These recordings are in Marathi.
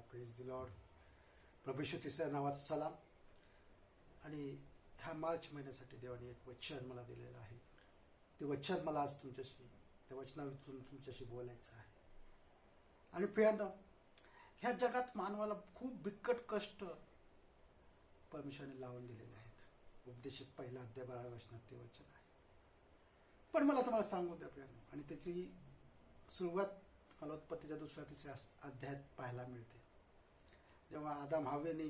प्रेज द लॉर्ड प्रभू तिसऱ्या नावाचा सलाम. आणि ह्या मार्च महिन्यासाठी देवाने एक वचन मला दिलेलं आहे. ते वचन मला आज तुमच्याशी त्या वचनातून तुमच्याशी बोलायचं आहे. आणि प्रियांना ह्या जगात मानवाला खूप बिकट कष्ट परमेश्वरने लावून दिलेले आहेत. उपदेश पहिला अध्याय बारा वचनात ते वचन आहे. पण मला तुम्हाला सांगू द्या प्रियांनो आणि त्याची सुरुवात मला उत्पत्तीच्या दुसऱ्या तिसऱ्या अध्यायात पाहायला मिळते. जेव्हा आदाम हवेने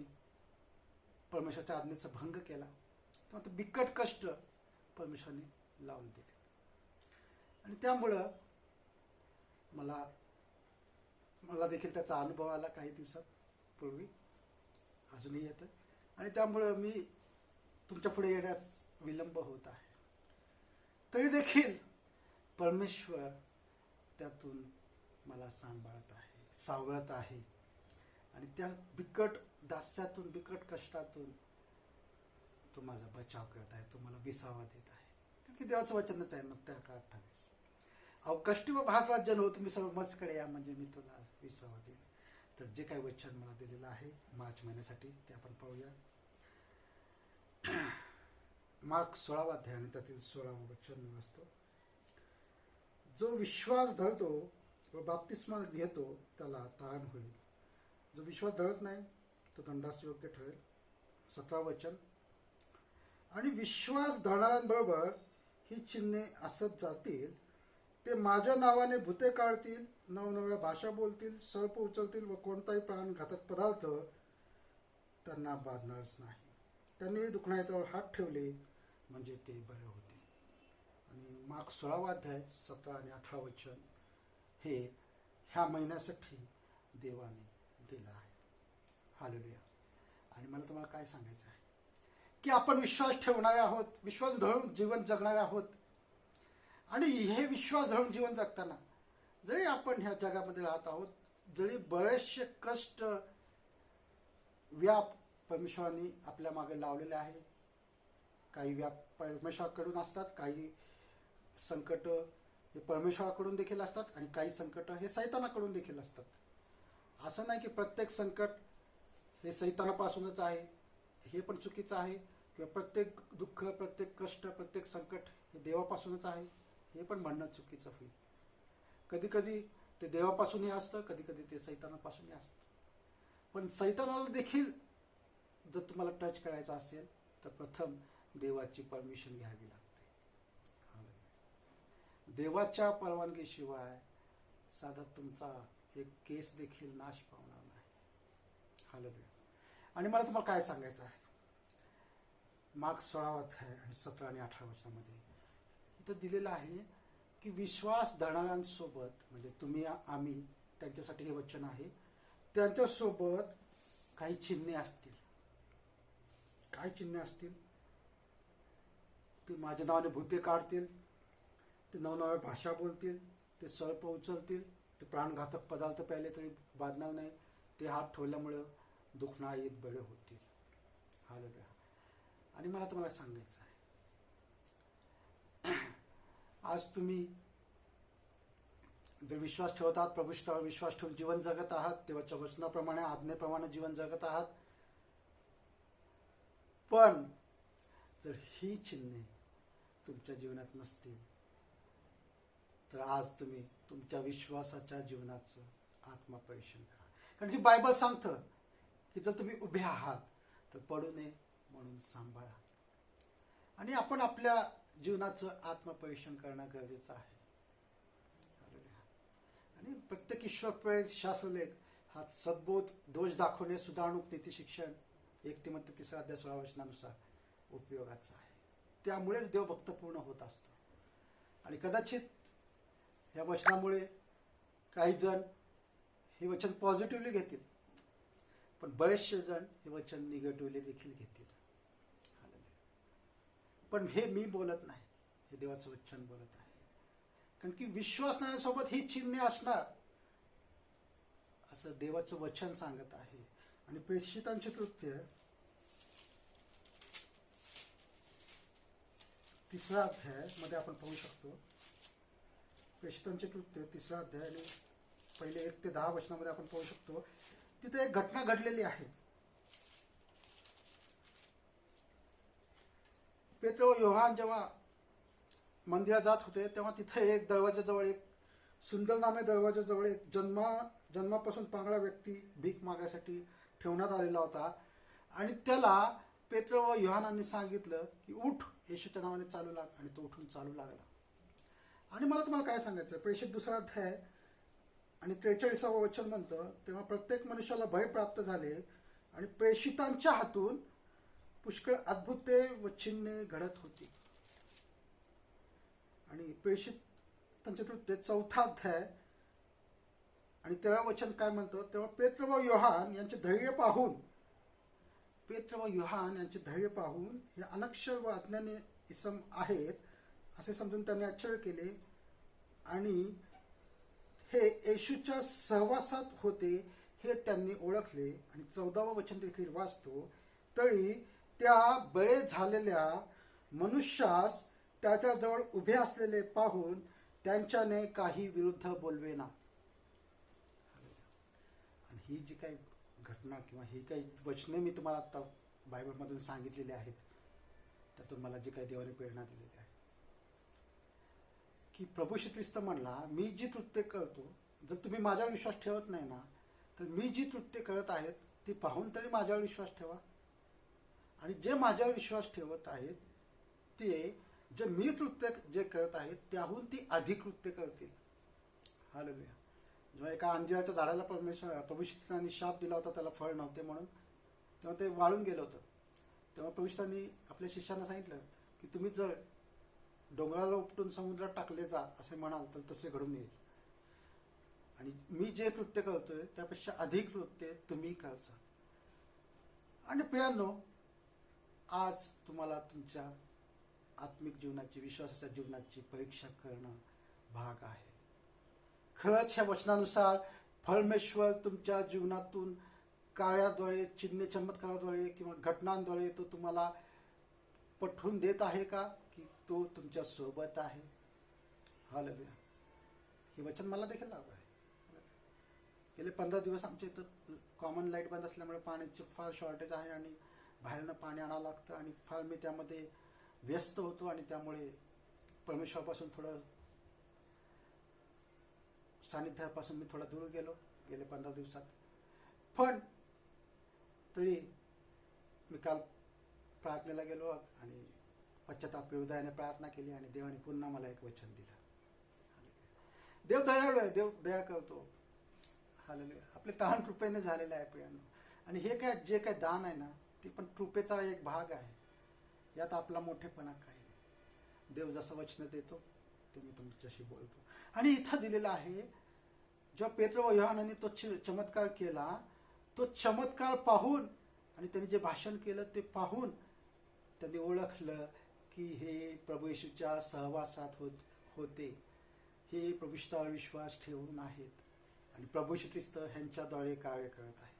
परमेश्वराच्या आज्ञेचा भंग केला तेव्हा ते बिकट कष्ट परमेश्वराने लावून दिले. आणि त्यामुळं मला मला देखील त्याचा अनुभव आला काही दिवसापूर्वी अजूनही येतं आणि त्यामुळं मी तुमच्यापुढे येण्यास विलंब होत आहे. तरी देखील परमेश्वर त्यातून मला सांभाळत आहे सावळत आहे. आणि त्या बिकट दास्यातून बिकट कष्टातून तो माझा बचाव करत आहे तो मला विसावा देत आहे. कारण की देवाचं वचनच आहे मग त्या काळात अठ्ठावीस अहो कष्टी व भात जन हो तुम्ही सर्व मस्कडे या म्हणजे मी तुला विसावा देईन. तर जे काही वचन मला दिलेलं आहे मार्च महिन्यासाठी ते आपण पाहूया. मार्क सोळावा अध्याय आणि त्यातील सोळावं वचन वाचतो. जो विश्वास धरतो व बाप्तिस्मा घेतो त्याला तारण होईल. जो विश्वास धरत नाही तो दंडास योग्य ठरेल. सतरा वचन. आणि विश्वास धरणाऱ्यांबरोबर ही चिन्हे असत जातील ते माझ्या नावाने भूते काढतील नवनव्या भाषा बोलतील सर्प उचलतील व कोणताही प्राणघातक पदार्थ त्यांना बाधणारच नाही. त्यांनी दुखण्याजवळ हात ठेवले म्हणजे ते बरे होते. आणि माग सोळावा अध्याय सतरा आणि अठरा वचन. हे ह्या महिन्यासाठी देवाने दिला आहे. हालेलुया आणि मला तुम्हाला काय सांगायचं आहे? की आपण विश्वास ठेवणारे आहोत विश्वास धरून जीवन जगणारे आहोत. आणि हे विश्वास धरून जीवन जगताना जरी आपण ह्या जगामध्ये राहत आहोत जरी बरेचसे कष्ट व्याप परमेश्वरांनी आपल्या मागे लावलेले आहे. काही व्याप परमेश्वराकडून असतात काही संकट हे परमेश्वराकडून देखील असतात आणि काही संकट हे सैतानाकडून देखील असतात. असं नाही की प्रत्येक संकट हे सैतानापासूनच आहे हे पण चुकीचं आहे किंवा प्रत्येक दुःख प्रत्येक कष्ट प्रत्येक संकट हे देवापासूनच आहे हे पण म्हणणं चुकीचं होईल. कधीकधी ते देवापासूनही असतं कधी कधी ते सैतानापासूनही असतं. पण सैतानाला देखील जर तुम्हाला टच करायचं असेल तर प्रथम देवाची परमिशन घ्यावी लागते. देवाच्या परवानगीशिवाय साधा तुमचा एक केस देखील नाश पावणार नाही. हालेलुया. आणि मला तुम्हाला काय सांगायचं आहे? मार्क सोळावा आहे आणि सतरा आणि अठरा वर्षामध्ये इथं दिलेलं आहे की विश्वास धरणाऱ्यांसोबत म्हणजे तुम्ही आम्ही त्यांच्यासाठी हे वचन आहे त्यांच्यासोबत काही चिन्हे असतील. काय चिन्हे असतील? ते माझ्या नावाने भूते काढतील ते नवनव्या भाषा बोलतील ते सर्प उचलतील ते प्राणघातक पदार्थ प्यायले तरी बाधणार नाही ते हात ठेवल्यामुळं दुखणा येत बरे होतील हालेलुया आणि मला तुम्हाला सांगायचं आहे. आज तुम्ही जर विश्वास ठेवत आहात प्रभुष्ठावर विश्वास ठेवून जीवन जगत आहात देवाच्या वचनाप्रमाणे आज्ञेप्रमाणे जीवन जगत आहात. पण जर ही चिन्हे तुमच्या जीवनात नसतील तर आज तुम्ही तुमच्या विश्वासाच्या जीवनाचं आत्मपरीक्षण करा. कारण की बायबल सांगतं की जर तुम्ही उभे आहात तर पडू नये म्हणून सांभाळा. आणि आपण आपल्या जीवनाचं आत्मपरीक्षण करणं गरजेचं आहे. आणि प्रत्येक ईश्वर शास्त्रलेख हा सद्बोध दोष दाखवणे सुधारणूक नीती शिक्षण एक ते म्हणते तिसरा अध्याय सोळा वचनानुसार उपयोगाचा आहे. त्यामुळेच देवभक्त पूर्ण होत असतो आणि कदाचित या वचनामुळे काही जण हे वचन पॉझिटिव्हली घेतील. पण बरेचसे जण हे वचन निगेटिव्हली देखील घेतील. पण हे मी बोलत नाही. हे देवाचं वचन बोलत आहे. कारण की विश्वासनाऱ्यांसोबत ही चिन्हे असणार. असं देवाचं वचन सांगत आहे. आणि प्रेषितांचे कृत्य तिसरा अध्यायमध्ये आपण पाहू शकतो. प्रेषितांचे कृत्य तिसरा अध्याय आणि पहिले एक ते दहा वचनामध्ये आपण पाहू शकतो. तिथे एक घटना घडलेली आहे. पेट्रो योहान जेव्हा मंदिरात जात होते तेव्हा तिथे एक दरवाजाजवळ एक सुंदर नामे दरवाजाजवळ एक जन्मा जन्मापासून पांगळा व्यक्ती भीक मागायसाठी ठेवण्यात आलेला होता. आणि त्याला पेत्र व योहानांनी सांगितलं की उठ येशूच्या नावाने चालू लाग आणि तो उठून चालू लागला. आणि मला तुम्हाला काय सांगायचं प्रेषित दुसरा अध्याय आणि त्रेचाळीसावं वचन म्हणतं तेव्हा प्रत्येक मनुष्याला भय प्राप्त झाले आणि प्रेषितांच्या हातून पुष्कळ अद्भुते व चिन्हे घडत होती. आणि प्रेषित त्यांच्या कृत्य चौथा अध्याय आणि तेरा वचन काय म्हणतं तेव्हा पेत्र व योहान यांचे धैर्य पाहून पेत्र व योहान यांचे धैर्य पाहून हे अनक्षर व अज्ञाने इसम आहेत असे समजून त्यांनी आश्चर्य केले. आणि हे येशूच्या सहवासात होते हे त्यांनी ओळखले. आणि चौदावं वचन देखील वाचतो. तरी त्या बळे झालेल्या मनुष्यास त्याच्याजवळ उभे असलेले पाहून त्यांच्याने काही विरुद्ध बोलवेना. आणि ही जी काही घटना किंवा ही काही वचने मी तुम्हाला आता बायबलमधून सांगितलेली आहेत त्यातून मला जी काही देवाने प्रेरणा दिलेली आहे. की प्रभू श्री ख्रिस्त म्हणला मी जी कृत्य करतो जर तुम्ही माझ्यावर विश्वास ठेवत नाही ना तर मी जी कृत्य करत आहेत ती पाहून तरी माझ्यावर विश्वास ठेवा. आणि जे माझ्यावर विश्वास ठेवत आहेत ते जे मी कृत्य जे करत आहेत त्याहून ती अधिक कृत्य करतील. हालेलुया जेव्हा एका अंजिराच्या झाडाला परमेश्वर प्रभूषितांनी शाप दिला होता त्याला फळ नव्हते म्हणून तेव्हा ते वाळून गेलं होतं. तेव्हा प्रभूषितांनी आपल्या शिष्यांना सांगितलं की तुम्ही जर डोंगराला उपटून समुद्रात टाकले जा असे म्हणाल तर तसे घडून येईल. आणि मी जे कृत्य करतोय त्यापेक्षा अधिक कृत्य तुम्ही करता आणि प्रियांनो आज तुम्हाला तुमच्या आत्मिक जीवनाची विश्वासाच्या जीवनाची परीक्षा करणं भाग आहे. खरंच ह्या वचनानुसार परमेश्वर तुमच्या जीवनातून कार्याद्वारे चिन्ह चमत्काराद्वारे किंवा घटनांद्वारे तो तुम्हाला पटवून देत आहे का? की तो तुमच्यासोबत आहे. हालेलुया हे वचन मला देखील लागू आहे. गेले पंधरा दिवस आमच्या इथं कॉमन लाइट बंद असल्यामुळे पाण्याची फार शॉर्टेज आहे आणि बाहेरनं पाणी आणावं लागतं आणि फार मी त्यामध्ये व्यस्त होतो आणि त्यामुळे परमेश्वरापासून थोडं सानिध्यापासून मी थोडा दूर गेलो गेले पंधरा दिवसात. पण तरी मी काल प्रार्थनेला गेलो आणि पश्चाताप हृदयाने प्रार्थना केली आणि देवाने पुन्हा मला एक वचन दिलं. देव दयाळू आहे देव दया करतो. हालेल आपले तहान कृपेने झालेलं आहे प्रियानो आणि हे काय जे काय दान आहे ना ते पण कृपेचा एक भाग आहे. यात आपला मोठेपणा काही नाही. देव जसं वचन देतो ते मी तुमच्याशी बोलतो. आणि इथं दिलेलं आहे जेव्हा पेत्र व योहानाने तो चमत्कार केला तो चमत्कार पाहून आणि त्यांनी जे भाषण केलं ते पाहून त्यांनी ओळखलं की हे प्रभू येशूच्या सहवासात होत होते. हे प्रभुष्ठावर विश्वास ठेवून आहेत. आणि प्रभू ख्रिस्त ह्यांच्याद्वारे कार्य करत आहे.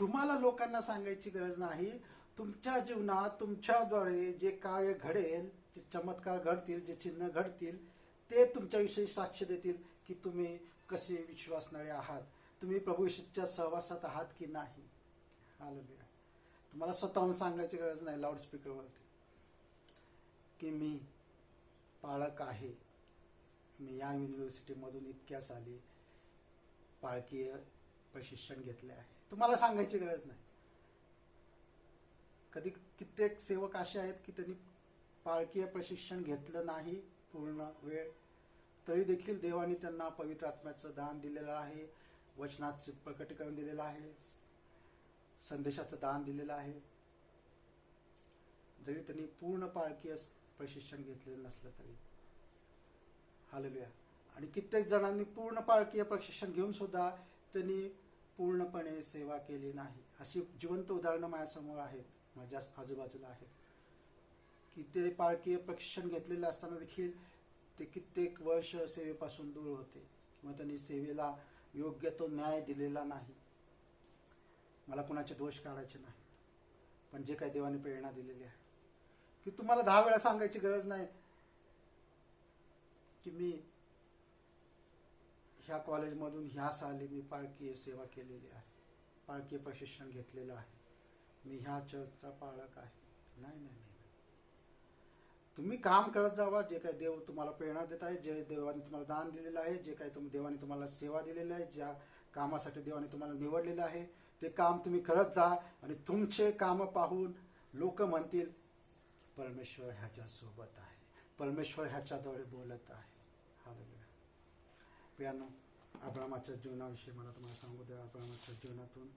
तुम्हाला लोकांना सांगायची गरज नाही. तुमच्या जीवनात तुमच्याद्वारे जे कार्य घडेल जे चमत्कार घडतील जे चिन्ह घडतील ते तुमच्याविषयी साक्ष देतील की तुम्ही कसे विश्वासणारे आहात. तुम्ही प्रभू सहवासात आहात की नाही. आलं तुम्हाला स्वतःहून सांगायची गरज नाही लाऊडस्पीकरवरती की मी पाळक आहे. मी या युनिव्हर्सिटीमधून इतक्या साली पाळकीय प्रशिक्षण घेतले आहे. तुम्हाला सांगायची गरज नाही. कधी कित्येक सेवक असे आहेत की त्यांनी पाळकीय प्रशिक्षण घेतलं नाही पूर्ण वेळ. तरी देखील देवाने त्यांना पवित्र आत्म्याचं दान दिलेलं आहे वचनाचं प्रकटीकरण दिलेलं आहे. संदेशाचं दान दिलेलं आहे. जरी त्यांनी पूर्ण पाळकीय प्रशिक्षण घेतलेलं नसलं तरी. हालेलुया. आणि कित्येक जणांनी पूर्ण पाळकीय प्रशिक्षण घेऊन सुद्धा त्यांनी पूर्णपणे सेवा केली नाही. अशी जिवंत उदाहरणं माझ्यासमोर आहेत. माझ्या आजूबाजूला आहेत. की ते पाळकीय प्रशिक्षण घेतलेले असताना देखील ते कित्येक वर्ष सेवेपासून दूर होते. किंवा त्यांनी सेवेला योग्य तो न्याय दिलेला नाही. मला कुणाचे दोष काढायचे नाही. पण जे काही देवाने प्रेरणा दिलेली आहे. की तुम्हाला दहा वेळा सांगायची गरज नाही की मी ह्या कॉलेजमधून ह्या साली मी पाळकीय सेवा केलेली आहे. पाळकीय प्रशिक्षण घेतलेलं आहे. मी ह्या चर्चचा पाळक आहे. नाही नाही नाही. तुम्ही काम करत जावा. जे काही देव तुम्हाला प्रेरणा देत आहे जे देवाने तुम्हाला दान दिलेलं आहे जे काही तुम देवाने तुम्हाला सेवा दिलेली आहे ज्या कामासाठी देवाने तुम्हाला निवडलेलं आहे ते काम तुम्ही करत जा आणि तुमचे कामं पाहून लोक म्हणतील परमेश्वर ह्याच्या सोबत आहे. परमेश्वर ह्याच्याद्वारे बोलत आहे. हालेलुया प्रियानो अब्रामाच्या जीवनाविषयी मला तुम्हाला सांगू द्या अब्रामाच्या जीवनातून.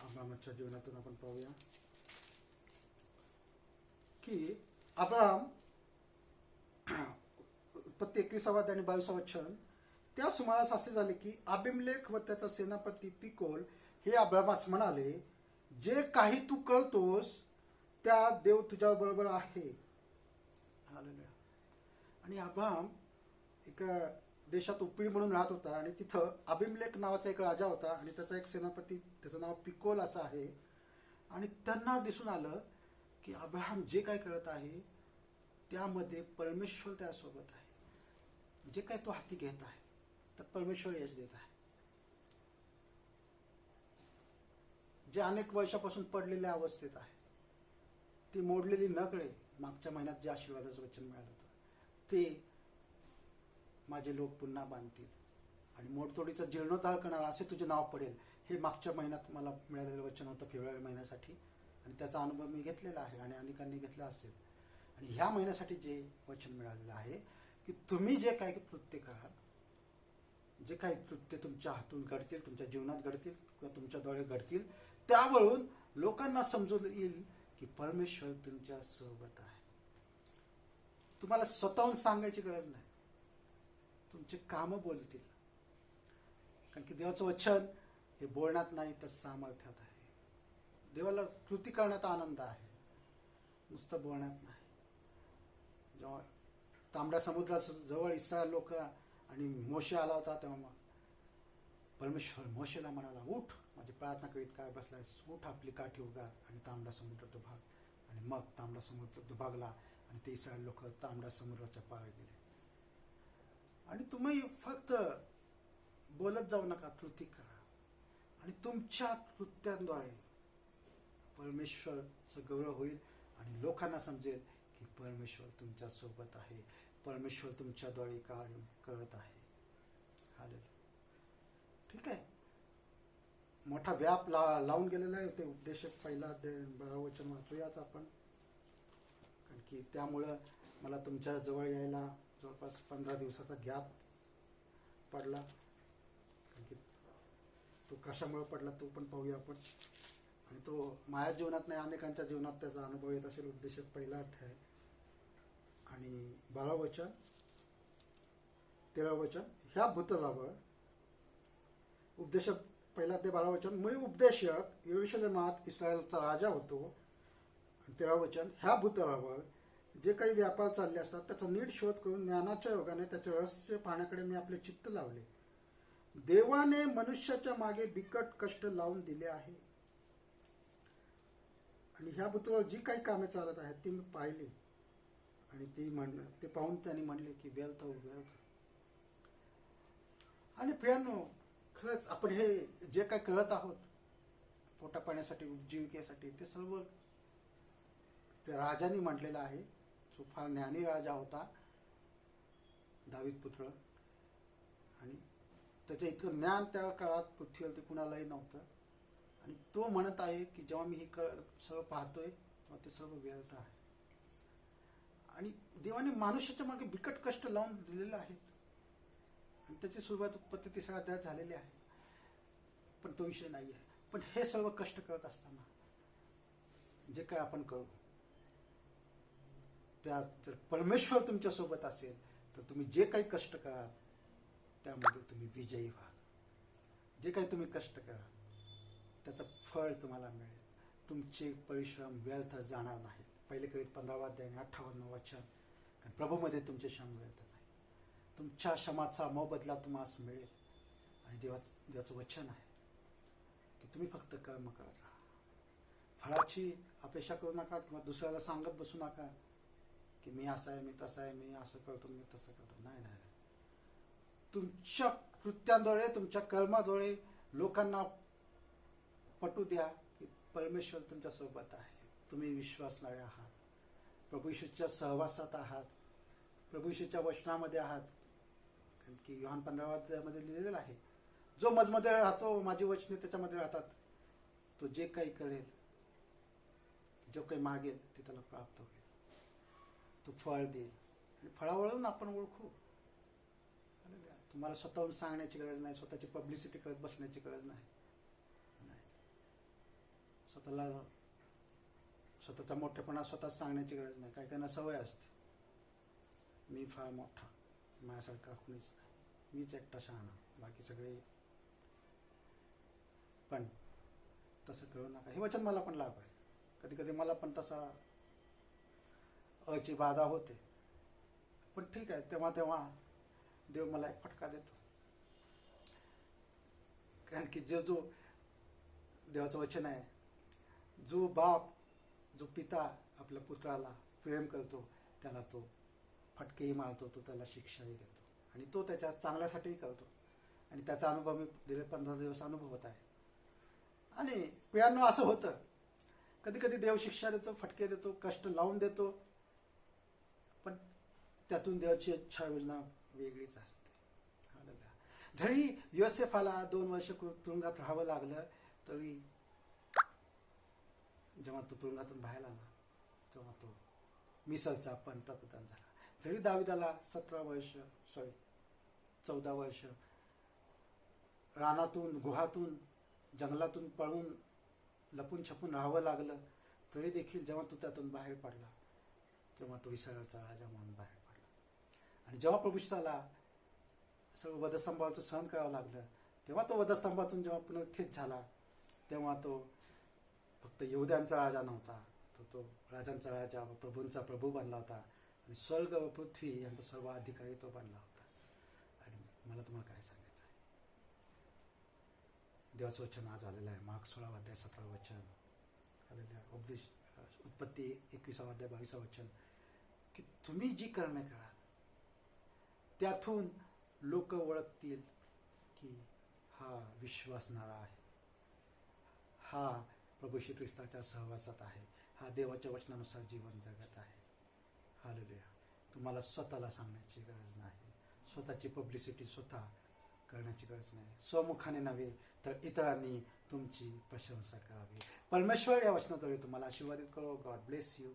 अब्रामाच्या जीवनातून आपण पाहूया की अब्राम उत्पत्ती एकविसावा आणि बावीसावा क्षण. त्या सुमारास असे झाले की अभिमलेख व त्याचा सेनापती पिकोल हे अब्रामास म्हणाले जे काही तू करतोस त्या देव तुझ्या बरोबर आहे. आणि अब्राम एका देशात उपळी म्हणून राहत होता आणि तिथं अभिमलेख नावाचा एक राजा होता आणि त्याचा एक सेनापती त्याचं नाव पिकोल असं आहे. आणि त्यांना दिसून आलं की अब्राहम जे काय करत आहे त्यामध्ये परमेश्वर त्यासोबत आहे. जे काय तो हाती घेत आहे तर परमेश्वर यश देत आहे. जे अनेक वर्षापासून पडलेल्या अवस्थेत आहे ती मोडलेली नकळे मागच्या महिन्यात जे आशीर्वादाचं वचन मिळालं होतं ते माझे लोक पुन्हा बांधतील. आणि मोडतोडीचा जीर्णोद्धार करणारा असे तुझे नाव पडेल हे मागच्या महिन्यात मला मिळालेलं वचन होतं फेब्रुवारी महिन्यासाठी. आणि त्याचा अनुभव मी घेतलेला आहे आणि अनेकांनी घेतला असेल. आणि ह्या महिन्यासाठी जे वचन मिळालेलं आहे की तुम्ही जे काही कृत्य कराल जे काही कृत्य तुमच्या हातून घडतील तुमच्या जीवनात घडतील किंवा तुमच्याद्वारे घडतील त्यावरून लोकांना समजून येईल की परमेश्वर तुमच्यासोबत आहे. तुम्हाला स्वतःहून सांगायची गरज नाही. तुमचे कामं बोलतील. कारण की देवाचं वचन हे बोलण्यात नाही तर सामर्थ्यात आहे. देवाला कृती करण्यात आनंद आहे. नुसतं बोलण्यात नाही. जेव्हा तांबड्या समुद्राजवळ इस्रायल लोक आणि मोशे आला होता तेव्हा मग परमेश्वर मोशेला म्हणाला उठ माझी प्रार्थना करीत काय बसलायस? उठ आपली काठी उगा आणि तांबडा समुद्र दुभाग आणि मग तांबडा समुद्र दुभागला आणि ते इस्रायल लोक तांबडा समुद्राच्या पार गेले. आणि तुम्ही फक्त बोलत जाऊ नका कृती करा. आणि तुमच्या कृत्यांद्वारे परमेश्वरचं गौरव होईल आणि लोकांना समजेल की परमेश्वर तुमच्यासोबत आहे. परमेश्वर तुमच्याद्वारे कार्य करत आहे. हालेल ठीक आहे. मोठा व्याप ला लावून गेलेला आहे. ते उपदेशक पहिला अध्याय वचन वाचूयाच आपण. कारण की त्यामुळं मला तुमच्या जवळ यायला जवळपास पंधरा दिवसाचा गॅप पडला. कारण की तो कशामुळे पडला तो पण पाहूया आपण. आणि तो माझ्या जीवनात नाही अनेकांच्या जीवनात त्याचा अनुभव येत असेल. उद्देशक पहिला अध्याय. आणि बारा तेरावचन ह्या भूतलावर उपदेशक पहिला ते बारा वचन मी उपदेशक येरुशलेमात इस्रायलचा राजा होतो. आणि ह्या भूतलावर जे काही व्यापार चालले असतात त्याचा नीट शोध करून ज्ञानाच्या योगाने त्याचे रहस्य पाहण्याकडे मी आपले चित्त लावले. देवाने मनुष्याच्या मागे बिकट कष्ट लावून दिले आहे. आणि ह्या भूतलावर जी काही कामे चालत आहेत ती मी पाहिली. आणि ती म्हण ते पाहून त्यांनी म्हणले की व्यर्थ हो आणि प्रियानो खरंच आपण हे जे काय करत आहोत पोटा पाण्यासाठी उपजीविकेसाठी ते सर्व त्या राजाने म्हटलेलं आहे. जो फार ज्ञानी राजा होता दावीत पुत्र. आणि त्याचं इतकं ज्ञान त्या काळात पृथ्वीवर ते कुणालाही नव्हतं. आणि तो म्हणत आहे की जेव्हा मी हे कर सर्व पाहतोय तेव्हा ते सर्व व्यर्थ आहे. आणि देवाने मनुष्याच्या मागे बिकट कष्ट लावून दिलेलं आहेत आणि त्याची सुरुवात उत्पत्ती तिसरा अध्यायात झालेली आहे. पण तो विषय नाही आहे. पण हे सर्व कष्ट करत असताना जे काय आपण करू त्या जर परमेश्वर तुमच्यासोबत असेल तर तुम्ही जे काही कष्ट कराल त्यामध्ये तुम्ही विजयी व्हाल. जे काही तुम्ही कष्ट कराल त्याचं फळ तुम्हाला मिळेल. तुमचे परिश्रम व्यर्थ जाणार नाही पहिले करीत पंधरावा अध्याय आणि अठ्ठावन्न वचन. कारण प्रभूमध्ये तुमचे श्रम व्यर्थ नाही. तुमच्या क्षमाचा मोबदला तुम्हाला मिळेल. आणि देवा देवाचं वचन आहे की तुम्ही फक्त कर्म करत राहा. फळाची अपेक्षा करू नका किंवा दुसऱ्याला सांगत बसू नका की मी असं आहे मी तसा आहे मी असं करतो मी तसं करतो. नाही नाही. तुमच्या कृत्यांद्वारे तुमच्या कर्माद्वारे लोकांना पटू द्या की परमेश्वर तुमच्यासोबत आहे. तुम्ही विश्वासणारे आहात. प्रभू येशूच्या सहवासात आहात. प्रभू येशूच्या वचनामध्ये आहात. कारण की योहान पंधरावामध्ये लिहिलेलं आहे जो मजमध्ये राहतो माझी वचने त्याच्यामध्ये राहतात. तो जे काही करेल जो काही मागेल ते त्याला प्राप्त होईल. तो फळ देईल. आणि फळावळून आपण ओळखू. तुम्हाला स्वतःहून सांगण्याची गरज नाही स्वतःची पब्लिसिटी करत बसण्याची गरज नाही. नाही. स्वतःला स्वतःचा मोठेपणा स्वतः सांगण्याची गरज नाही. काही काहींना सवय असते. मी फार मोठा. माझ्यासारखा कुणीच नाही. मीच एकटा शहाणा. बाकी सगळे पण तसं करू नका. हे वचन मला पण लाभ आहे. कधी कधी मला पण तसा अची बाधा होते. पण ठीक आहे. तेव्हा तेव्हा देव मला एक फटका देतो. कारण की जे जो देवाचं वचन आहे जो बाप जो पिता आपल्या पुत्राला प्रेम करतो त्याला तो फटकेही मारतो तो त्याला शिक्षाही देतो. आणि तो त्याच्या चांगल्यासाठीही करतो. आणि त्याचा अनुभव मी गेले पंधरा दिवस अनुभवत आहे. आणि प्रियांनो असं होतं. कधी कधी देव शिक्षा देतो फटके देतो कष्ट लावून देतो. पण त्यातून देवाची इच्छा योजना वेगळीच असते. जरी जरी योसेफाला दोन वर्ष तुरुंगात राहावं लागलं तरी जेव्हा तो तुरुंगातून बाहेर आला तेव्हा तो मिसरचा पंतप्रधान झाला. जरी दाविदाला सतरा वर्ष सॉरी चौदा वर्ष रानातून गुहातून जंगलातून पळून लपून छपून राहावं लागलं तरी देखील जेव्हा तो त्यातून बाहेर पडला तेव्हा तो इसरायलचा राजा म्हणून बाहेर पडला. आणि जेव्हा प्रभुष्ठाला सर्व वधस्तंभाचं सहन करावं लागलं तेव्हा तो वधस्तंभातून जेव्हा पुनरुत्थित झाला तेव्हा तो फक्त येऊद्यांचा राजा नव्हता. तर तो राजांचा राजा व प्रभूंचा प्रभू बनला होता. आणि स्वर्ग व पृथ्वी यांचा सर्व अधिकारी तो बनला होता. आणि मला तुम्हाला काय सांगायचं आहे? देवाचं वचन आज आलेलं आहे. माग सोळा अध्याय सतरा वचन. आलेलं आहे उपदेश उत्पत्ती एकविसावा अध्याय बावीसा वचन. की तुम्ही जी कर्मे कराल त्यातून लोक ओळखतील की हा विश्वासणारा आहे. हा प्रभू श्री ख्रिस्ताच्या सहवासात आहे. हा देवाच्या वचनानुसार जीवन जगत आहे. हालेलुया तुम्हाला स्वतःला सांगण्याची गरज नाही. स्वतःची पब्लिसिटी स्वतः करण्याची गरज नाही. स्वमुखाने नव्हे तर इतरांनी तुमची प्रशंसा करावी. परमेश्वर या वचनाद्वारे तुम्हाला आशीर्वादित करो. God bless you